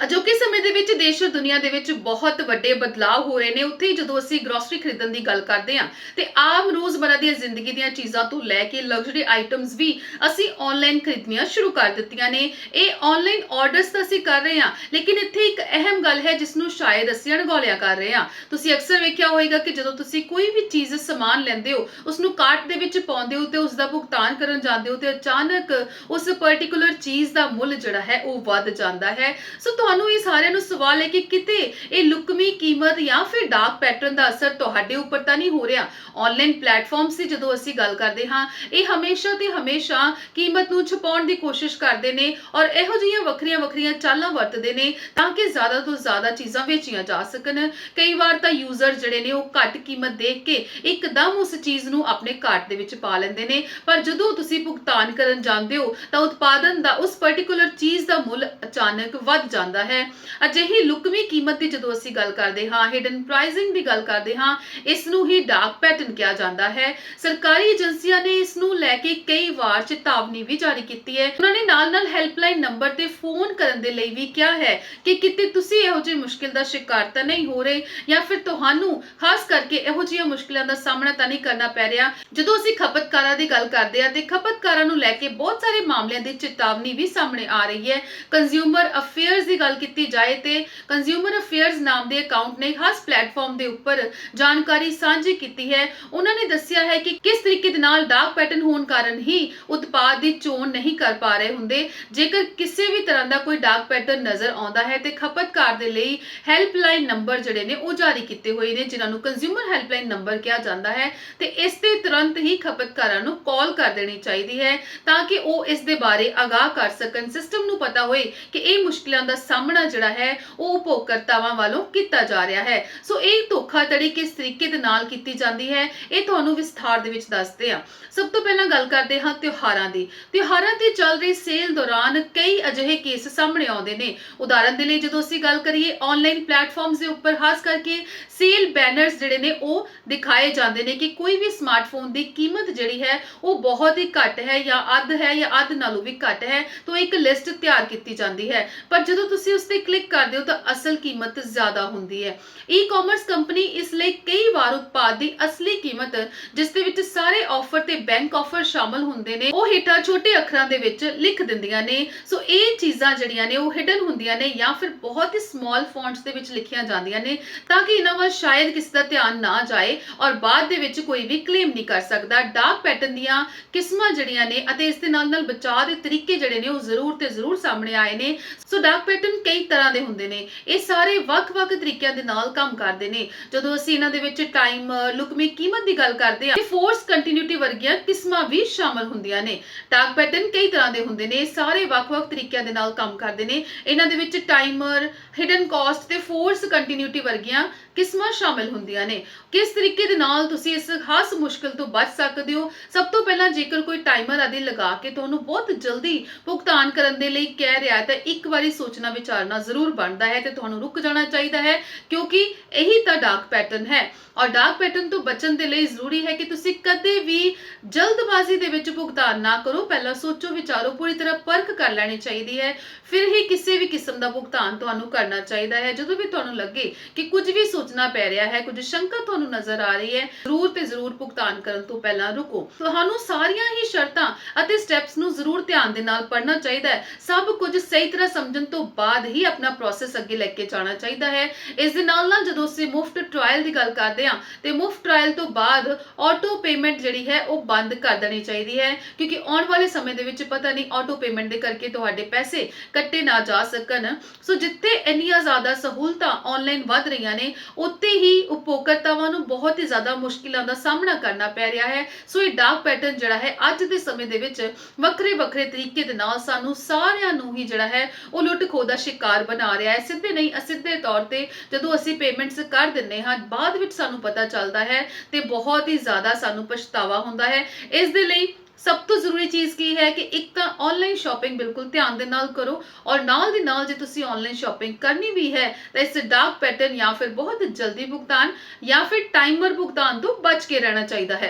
ਅਜੋਕੇ ਸਮੇਂ ਦੇ ਵਿੱਚ ਦੇਸ਼ ਔਰ ਦੁਨੀਆ ਦੇ ਵਿੱਚ ਬਹੁਤ ਵੱਡੇ ਬਦਲਾਅ ਹੋ ਰਹੇ ਨੇ। ਉੱਥੇ ਹੀ ਜਦੋਂ ਅਸੀਂ ਗਰੋਸਰੀ ਖਰੀਦਣ ਦੀ ਗੱਲ ਕਰਦੇ ਹਾਂ, ਤੇ ਆਮ ਰੋਜ਼ਮਰਾ ਦੀਆਂ ਜ਼ਿੰਦਗੀ ਦੀਆਂ ਚੀਜ਼ਾਂ ਤੋਂ ਲੈ ਕੇ ਲਗਜ਼ਰੀ ਆਈਟਮਸ ਵੀ ਅਸੀਂ ਆਨਲਾਈਨ ਖਰੀਦਣੀਆਂ ਸ਼ੁਰੂ ਕਰ ਦਿੱਤੀਆਂ ਨੇ। ਇਹ ਆਨਲਾਈਨ ਆਰਡਰਸ ਤਾਂ ਅਸੀਂ ਕਰ ਰਹੇ ਹਾਂ, ਲੇਕਿਨ ਇੱਥੇ ਇੱਕ ਅਹਿਮ ਗੱਲ ਹੈ ਜਿਸ ਨੂੰ ਸ਼ਾਇਦ ਅਸੀਂ ਅਣਗੌਲਿਆ ਕਰ ਰਹੇ ਹਾਂ। ਤੁਸੀਂ ਅਕਸਰ ਵੇਖਿਆ ਹੋਵੇਗਾ ਕਿ ਜਦੋਂ ਤੁਸੀਂ ਕੋਈ ਵੀ ਚੀਜ਼, ਸਮਾਨ ਲੈਂਦੇ ਹੋ ਉਸ ਨੂੰ ਕਾਰਟ ਦੇ ਵਿੱਚ ਪਾਉਂਦੇ ਹੋ ਤੇ ਉਸ ਦਾ ਭੁਗਤਾਨ ਕਰਨ ਜਾਂਦੇ ਹੋ ਤੇ ਅਚਾਨਕ ਉਸ ਪਾਰਟਿਕੂਲਰ ਚੀਜ਼ ਦਾ ਮੁੱਲ ਜਿਹੜਾ ਹੈ ਉਹ ਵੱਧ ਜਾਂਦਾ ਹੈ। ਸੋ ਤੁਹਾਨੂੰ ਇਹ ਸਾਰਿਆਂ ਨੂੰ ਸਵਾਲ ਹੈ ਕਿ ਕਿਤੇ ਇਹ ਲੁਕਮੀ ਕੀਮਤ ਜਾਂ ਫਿਰ ਡਾਰਕ ਪੈਟਰਨ ਦਾ ਅਸਰ ਤੁਹਾਡੇ ਉੱਪਰ ਤਾਂ ਨਹੀਂ ਹੋ ਰਿਹਾ? ਆਨਲਾਈਨ ਪਲੇਟਫਾਰਮਸ ਦੀ ਜਦੋਂ ਅਸੀਂ ਗੱਲ ਕਰਦੇ ਹਾਂ, ਇਹ ਹਮੇਸ਼ਾ ਤੇ ਹਮੇਸ਼ਾ ਕੀਮਤ ਨੂੰ ਛੁਪਾਉਣ ਦੀ ਕੋਸ਼ਿਸ਼ ਕਰਦੇ ਨੇ ਔਰ ਇਹੋ ਜਿਹੀਆਂ ਵੱਖਰੀਆਂ ਵੱਖਰੀਆਂ ਚਾਲਾਂ ਵਰਤਦੇ ਨੇ ਤਾਂ ਕਿ ਜ਼ਿਆਦਾ ਤੋਂ ਜ਼ਿਆਦਾ ਚੀਜ਼ਾਂ ਵੇਚੀਆਂ ਜਾ ਸਕਣ। ਕਈ ਵਾਰ ਤਾਂ ਯੂਜ਼ਰ ਜਿਹੜੇ ਨੇ ਉਹ ਘੱਟ ਕੀਮਤ ਦੇਖ ਕੇ ਇੱਕਦਮ ਉਸ ਚੀਜ਼ ਨੂੰ ਆਪਣੇ ਕਾਰਟ ਦੇ ਵਿੱਚ ਪਾ ਲੈਂਦੇ ਨੇ। ਪਰ ਜਦੋਂ ਤੁਸੀਂ ਭੁਗਤਾਨ ਕਰਨ ਜਾਂਦੇ ਹੋ, ਤਾਂ ਉਤਪਾਦਨ ਦਾ ਉਸ ਪਾਰਟਿਕੂਲਰ ਚੀਜ਼ ਦਾ ਮੁੱਲ ਅਚਾਨਕ ਵੱਧ ਜਾਂਦਾ ਹੈ। ਅਜਿਹੀ ਲੁਕਵੀਂ ਕੀਮਤ ਦੀ ਜਦੋਂ ਅਸੀਂ ਗੱਲ ਕਰਦੇ ਹਾਂ ਹਿਡਨ ਪ੍ਰਾਈਸਿੰਗ ਦੀ ਗੱਲ ਕਰਦੇ ਹਾਂ, ਇਸ ਨੂੰ ਹੀ ਡਾਰਕ ਪੈਟਰਨ ਕਿਹਾ ਜਾਂਦਾ ਹੈ। ਸਰਕਾਰੀ ਏਜੰਸੀਆਂ ਨੇ ਇਸ ਨੂੰ ਲੈ ਕੇ ਕਈ ਵਾਰ ਚੇਤਾਵਨੀ ਵੀ ਜਾਰੀ ਕੀਤੀ ਹੈ। ਉਹਨਾਂ ਨੇ ਨਾਲ-ਨਾਲ ਹੈਲਪਲਾਈਨ ਨੰਬਰ ਤੇ ਫੋਨ ਕਰਨ ਦੇ ਲਈ ਵੀ ਕਿਹਾ ਹੈ ਕਿ ਕਿਤੇ ਤੁਸੀਂ ਇਹੋ ਜਿਹੀ ਮੁਸ਼ਕਿਲ ਦਾ ਸ਼ਿਕਾਰ ਤਾਂ ਨਹੀਂ ਹੋ ਰਹੇ ਜਾਂ ਫਿਰ ਤੁਹਾਨੂੰ ਖਾਸ ਕਰਕੇ ਇਹੋ ਜਿਹੀਆਂ ਮੁਸ਼ਕਿਲਾਂ ਦਾ ਸਾਹਮਣਾ ਤਾਂ ਨਹੀਂ ਕਰਨਾ ਪੈ ਰਿਹਾ। ਜਦੋਂ ਅਸੀਂ ਖਪਤਕਾਰਾਂ ਦੀ ਗੱਲ ਕਰਦੇ ਹਾਂ ਤੇ ਖਪਤਕਾਰਾਂ ਨੂੰ ਲੈ ਕੇ ਬਹੁਤ ਸਾਰੇ ਮਾਮਲਿਆਂ ਦੀ ਚੇਤਾਵਨੀ ਵੀ ਸਾਹਮਣੇ ਆ ਰਹੀ ਹੈ। ਕੰਜ਼ਿਊਮਰ ਅਫੇਅਰਸ ਦੀ ਗੱਲ ਕੀਤੀ ਜਾਏ ਤੇ ਕੰਜ਼ਿਊਮਰ ਅਫੇਅਰਸ ਨਾਮ ਦੇ ਅਕਾਊਂਟ ਨੇ ਖਾਸ ਪਲੇਟਫਾਰਮ ਦੇ ਉੱਪਰ ਜਾਣਕਾਰੀ ਸਾਂਝੀ ਕੀਤੀ ਹੈ। ਉਹਨਾਂ ਨੇ ਦੱਸਿਆ ਹੈ ਕਿ ਕਿਸ ਤਰੀਕੇ ਦੇ ਨਾਲ ਡਾਰਕ ਪੈਟਰਨ ਹੋਣ ਕਾਰਨ ਹੀ ਉਤਪਾਦ ਦੀ ਚੋਣ ਨਹੀਂ ਕਰ ਪਾ ਰਹੇ ਹੁੰਦੇ। ਜੇਕਰ ਕਿਸੇ ਵੀ ਤਰ੍ਹਾਂ ਦਾ ਕੋਈ ਡਾਰਕ ਪੈਟਰਨ ਨਜ਼ਰ ਆਉਂਦਾ ਹੈ ਤੇ ਖਪਤਕਾਰ ਦੇ ਲਈ ਹੈਲਪਲਾਈਨ ਨੰਬਰ ਜਿਹੜੇ ਨੇ ਉਹ ਜਾਰੀ ਕੀਤੇ ਹੋਏ ਨੇ, ਜਿਨ੍ਹਾਂ ਨੂੰ ਕੰਜ਼ਿਊਮਰ ਹੈਲਪਲਾਈਨ ਨੰਬਰ ਕਿਹਾ ਜਾਂਦਾ ਹੈ, ਤੇ ਇਸ ਤੇ ਤੁਰੰਤ ਹੀ ਖਪਤਕਾਰਾਂ ਨੂੰ ਕਾਲ ਕਰ ਦੇਣੀ ਚਾਹੀਦੀ ਹੈ ਤਾਂ ਕਿ ਉਹ ਇਸ ਦੇ ਬਾਰੇ ਆਗਾਹ ਕਰ ਸਕਣ। ਸਿਸਟਮ ਨੂੰ ਪਤਾ ਹੋਏ ਕਿ ਇਹ ਮੁਸ਼ਕਿਲਾਂ ਦਾ ਸਾਹਮਣਾ ਜਿਹੜਾ ਹੈ, ਉਹ ਉਪਭੋਗਕਰਤਾਵਾਂ ਵੱਲੋਂ ਕੀਤਾ ਜਾ ਰਿਹਾ ਹੈ। ਸੋ ਇਹ ਧੋਖਾਧੜੀ ਕਿਸ ਤਰੀਕੇ ਦੇ ਨਾਲ ਕੀਤੀ ਜਾਂਦੀ ਹੈ, ਇਹ ਤੁਹਾਨੂੰ ਵਿਸਥਾਰ ਦੇ ਵਿੱਚ ਦੱਸਦੇ ਹਾਂ ਸਭ ਤੋਂ ਪਹਿਲਾਂ ਗੱਲ ਕਰਦੇ ਹਾਂ ਤਿਉਹਾਰਾਂ ਦੀ। ਤਿਉਹਾਰਾਂ ਤੇ ਚੱਲ ਰਹੀ ਸੇਲ ਦੌਰਾਨ ਕਈ ਅਜਿਹੇ ਕੇਸ ਸਾਹਮਣੇ ਆਉਂਦੇ ਨੇ। ਉਦਾਹਰਨ ਦੇ ਲਈ ਜਦੋਂ ਅਸੀਂ ਗੱਲ ਕਰੀਏ ਆਨਲਾਈਨ ਪਲੇਟਫਾਰਮਸ ਦੇ ਉੱਪਰ, ਖਾਸ ਕਰਕੇ ਸੇਲ ਬੈਨਰਸ ਜਿਹੜੇ ਨੇ, ਉਹ ਦਿਖਾਏ ਜਾਂਦੇ ਨੇ ਕਿ ਕੋਈ ਵੀ ਸਮਾਰਟਫੋਨ ਦੀ ਕੀਮਤ ਜਿਹੜੀ ਹੈ, ਉਹ ਬਹੁਤ ਹੀ ਘੱਟ ਹੈ ਜਾਂ ਅੱਧ ਹੈ ਜਾਂ ਅੱਧ ਨਾਲੋਂ ਵੀ ਘੱਟ ਹੈ, ਤਾਂ ਇੱਕ ਲਿਸਟ ਤਿਆਰ ਕੀਤੀ ਜਾਂਦੀ ਹੈ। ਪਰ ਜਦੋਂ ਤੁਸੀਂ ਉਸ ਤੇ ਕਲਿੱਕ ਕਰਦੇ ਹੋ ਤਾਂ ਅਸਲ ਕੀਮਤ ਜ਼ਿਆਦਾ ਹੁੰਦੀ ਹੈ। ਈ-ਕਾਮਰਸ ਕੰਪਨੀ ਇਸ ਲਈ ਕਈ ਵਾਰ ਉਤਪਾਦ ਦੀ ਅਸਲੀ ਕੀਮਤ, ਜਿਸ ਦੇ ਵਿੱਚ ਸਾਰੇ ਆਫਰ ਤੇ ਬੈਂਕ ਆਫਰ ਸ਼ਾਮਲ ਹੁੰਦੇ ਨੇ, ਉਹ ਹੇਠਾਂ ਛੋਟੇ ਅੱਖਰਾਂ ਦੇ ਵਿੱਚ ਲਿਖ ਦਿੰਦੀਆਂ ਨੇ। ਸੋ ਇਹ ਚੀਜ਼ਾਂ ਜਿਹੜੀਆਂ ਨੇ, ਉਹ ਹਿਡਨ ਹੁੰਦੀਆਂ ਨੇ ਜਾਂ ਫਿਰ ਬਹੁਤ ਹੀ ਸਮਾਲ ਫੌਂਟਸ ਦੇ ਵਿੱਚ ਲਿਖੀਆਂ ਜਾਂਦੀਆਂ ਨੇ ਤਾਂ ਕਿ ਇਹਨਾਂ ਵੱਲ ਸ਼ਾਇਦ ਕਿਸੇ ਦਾ ਧਿਆਨ ਨਾ ਜਾਏ ਔਰ ਬਾਅਦ ਦੇ ਵਿੱਚ ਕੋਈ ਵੀ ਕਲੇਮ ਨਹੀਂ ਕਰ ਸਕਦਾ। ਡਾਰਕ ਪੈਟਰਨ ਦੀਆਂ ਕਿਸਮਾਂ ਜਿਹੜੀਆਂ ਨੇ ਅਤੇ ਇਸ ਦੇ ਨਾਲ ਨਾਲ ਬਚਾਅ ਦੇ ਤਰੀਕੇ ਜਿਹੜੇ ਨੇ, ਉਹ ਜ਼ਰੂਰ ਤੇ ਜ਼ਰੂਰ ਸਾਹਮਣੇ ਆਏ ਨੇ। ਸੋ ਡਾਰਕ ਪੈਟਰਨ ਕਈ ਤਰ੍ਹਾਂ ਦੇ ਹੁੰਦੇ ਨੇ। ਇਹ ਸਾਰੇ ਵੱਖ-ਵੱਖ ਤਰੀਕਿਆਂ ਦੇ ਨਾਲ ਕੰਮ ਕਰਦੇ ਨੇ। ਜਦੋਂ ਅਸੀਂ ਇਹਨਾਂ ਦੇ ਵਿੱਚ ਟਾਈਮ ਲੁਕਮੀ ਕੀਮਤ ਦੀ ਗੱਲ ਕਰਦੇ ਹਾਂ ਤੇ ਫੋਰਸ ਕੰਟੀਨਿਊਟੀ ਵਰਗੀਆਂ ਕਿਸਮਾਂ ਵੀ ਸ਼ਾਮਲ ਹੁੰਦੀਆਂ ਨੇ। ਡਾਰਕ ਪੈਟਰਨ ਕਈ ਤਰ੍ਹਾਂ ਦੇ ਹੁੰਦੇ ਨੇ, ਸਾਰੇ ਵੱਖ-ਵੱਖ ਤਰੀਕਿਆਂ ਦੇ ਨਾਲ ਕੰਮ ਕਰਦੇ ਨੇ। ਇਹਨਾਂ ਦੇ ਵਿੱਚ ਟਾਈਮਰ ਹਿਡਨ ਕਾਸਟ ਤੇ ਫੋਰਸ ਕੰਟੀਨਿਊਟੀ ਵਰਗੀਆਂ ਕਿਸਮਾਂ ਸ਼ਾਮਿਲ ਹੁੰਦੀਆਂ ਨੇ। ਕਿਸ ਤਰੀਕੇ ਦੇ ਨਾਲ ਤੁਸੀਂ ਇਸ ਖਾਸ ਮੁਸ਼ਕਲ ਤੋਂ ਬਚ ਸਕਦੇ ਹੋ? ਸਭ ਤੋਂ ਪਹਿਲਾਂ ਜੇਕਰ ਕੋਈ ਟਾਈਮਰ ਆਦਿ ਲਗਾ ਕੇ ਤੁਹਾਨੂੰ ਬਹੁਤ ਜਲਦੀ ਭੁਗਤਾਨ ਕਰਨ ਦੇ ਲਈ ਕਹਿ ਰਿਹਾ ਹੈ, ਤਾਂ ਇੱਕ ਵਾਰੀ ਸੋਚਣਾ, ਵਿਚਾਰਨਾ ਜ਼ਰੂਰ ਬਣਦਾ ਹੈ ਤੇ ਤੁਹਾਨੂੰ ਰੁਕ ਜਾਣਾ ਚਾਹੀਦਾ ਹੈ, ਕਿਉਂਕਿ ਇਹੀ ਤਾਂ ਡਾਰਕ ਪੈਟਰਨ ਹੈ। ਔਰ ਡਾਰਕ ਪੈਟਰਨ ਤੋਂ ਬਚਣ ਦੇ ਲਈ ਜ਼ਰੂਰੀ ਹੈ ਕਿ ਤੁਸੀਂ ਕਦੇ ਵੀ ਜਲਦਬਾਜ਼ੀ ਦੇ ਵਿੱਚ ਭੁਗਤਾਨ ਨਾ ਕਰੋ। ਪਹਿਲਾਂ ਸੋਚੋ, ਵਿਚਾਰੋ, ਪੂਰੀ ਤਰ੍ਹਾਂ ਪਰਖ ਕਰ ਲੈਣੀ ਚਾਹੀਦੀ ਹੈ। ਫਿਰ ਹੀ ਕਿਸੇ ਵੀ ਕਿਸਮ ਦਾ ਭੁਗਤਾਨ ਤੁਹਾਨੂੰ ਕਰਨਾ ਚਾਹੀਦਾ ਹੈ। ਜਦੋਂ ਵੀ ਤੁਹਾਨੂੰ ਲੱਗੇ ਕਿ ਕੁਝ ਵੀ ਸੋਚ ਸੋਚਣਾ ਪੈ ਰਿਹਾ ਹੈ, ਕੁਝ ਸ਼ੰਕਾ ਤੁਹਾਨੂੰ ਨਜ਼ਰ ਆ ਰਹੀ ਹੈ, ਜ਼ਰੂਰ ਤੇ ਜ਼ਰੂਰ ਭੁਗਤਾਨ ਕਰਨ ਤੋਂ ਪਹਿਲਾਂ ਰੁਕੋ। ਤੁਹਾਨੂੰ ਸਾਰੀਆਂ ਹੀ ਸ਼ਰਤਾਂ ਅਤੇ ਸਟੈਪਸ ਨੂੰ ਜ਼ਰੂਰ ਧਿਆਨ ਦੇ ਨਾਲ ਪੜ੍ਹਨਾ ਚਾਹੀਦਾ ਹੈ। ਸਭ ਕੁਝ ਸਹੀ ਤਰ੍ਹਾਂ ਸਮਝਣ ਤੋਂ ਬਾਅਦ ਹੀ ਆਪਣਾ ਪ੍ਰੋਸੈਸ ਅੱਗੇ ਲੈ ਕੇ ਜਾਣਾ ਚਾਹੀਦਾ ਹੈ। ਇਸ ਦੇ ਨਾਲ ਨਾਲ ਜਦੋਂ ਅਸੀਂ ਮੁਫਤ ਟ੍ਰਾਇਲ ਦੀ ਗੱਲ ਕਰਦੇ ਹਾਂ, ਤੇ ਮੁਫਤ ਟ੍ਰਾਇਲ ਤੋਂ ਬਾਅਦ ਆਟੋ ਪੇਮੈਂਟ ਜਿਹੜੀ ਹੈ, ਉਹ ਬੰਦ ਕਰ ਦੇਣੀ ਚਾਹੀਦੀ ਹੈ। ਕਿਉਂਕਿ ਆਉਣ ਵਾਲੇ ਸਮੇਂ ਦੇ ਵਿੱਚ ਪਤਾ ਨਹੀਂ ਆਟੋ ਪੇਮੈਂਟ ਦੇ ਕਰਕੇ ਤੁਹਾਡੇ ਪੈਸੇ ਕੱਟੇ ਨਾ ਜਾ ਸਕਣ। ਸੋ ਜਿੱਥੇ ਇੰਨੀਆਂ ਜ਼ਿਆਦਾ ਸਹੂਲਤਾਂ ਆਨਲਾਈਨ ਵੱਧ ਰਹੀਆਂ ਨੇ ਉੱਤੇ ਹੀ ਉਪਭੋਗਤਾਵਾਂ ਨੂੰ ਬਹੁਤ ਹੀ ਜ਼ਿਆਦਾ ਮੁਸ਼ਕਿਲਾਂ ਦਾ ਸਾਹਮਣਾ ਕਰਨਾ ਪੈ ਰਿਹਾ ਹੈ। ਸੋ ਇਹ ਡਾਕ ਪੈਟਰਨ ਜਿਹੜਾ ਹੈ, ਅੱਜ ਦੇ ਸਮੇਂ ਦੇ ਵਿੱਚ ਵੱਖਰੇ ਵੱਖਰੇ ਤਰੀਕੇ ਦੇ ਨਾਲ ਸਾਨੂੰ ਸਾਰਿਆਂ ਨੂੰ ਹੀ ਜਿਹੜਾ ਹੈ, ਉਹ ਲੁੱਟ ਖੋਹ ਦਾ ਸ਼ਿਕਾਰ ਬਣਾ ਰਿਹਾ ਹੈ। ਸਿੱਧੇ ਨਹੀਂ, ਅਸਿੱਧੇ ਤੌਰ ਤੇ ਜਦੋਂ ਅਸੀਂ ਪੇਮੈਂਟਸ ਕਰ ਦਿੰਨੇ ਹਾਂ, ਬਾਅਦ ਵਿੱਚ ਸਾਨੂੰ ਪਤਾ ਚੱਲਦਾ ਹੈ ਤੇ ਬਹੁਤ ਹੀ ਜ਼ਿਆਦਾ ਸਾਨੂੰ ਪਛਤਾਵਾ ਹੁੰਦਾ ਹੈ। ਇਸ ਦੇ ਲਈ ਸਭ ਤੋਂ ਜ਼ਰੂਰੀ ਚੀਜ਼ ਕੀ ਹੈ ਕਿ ਇੱਕ ਤਾਂ ਆਨਲਾਈਨ ਸ਼ਾਪਿੰਗ ਬਿਲਕੁਲ ਧਿਆਨ ਦੇ ਨਾਲ ਕਰੋ ਔਰ ਨਾਲ ਦੀ ਨਾਲ ਜੇ ਤੁਸੀਂ ਆਨਲਾਈਨ ਸ਼ਾਪਿੰਗ ਕਰਨੀ ਵੀ ਹੈ ਤਾਂ ਇਸ ਡਾਕ ਪੈਟਰਨ ਜਾਂ ਫਿਰ ਬਹੁਤ ਜਲਦੀ ਭੁਗਤਾਨ ਜਾਂ ਫਿਰ ਟਾਈਮਰ ਭੁਗਤਾਨ ਤੋਂ ਬਚ ਕੇ ਰਹਿਣਾ ਚਾਹੀਦਾ ਹੈ।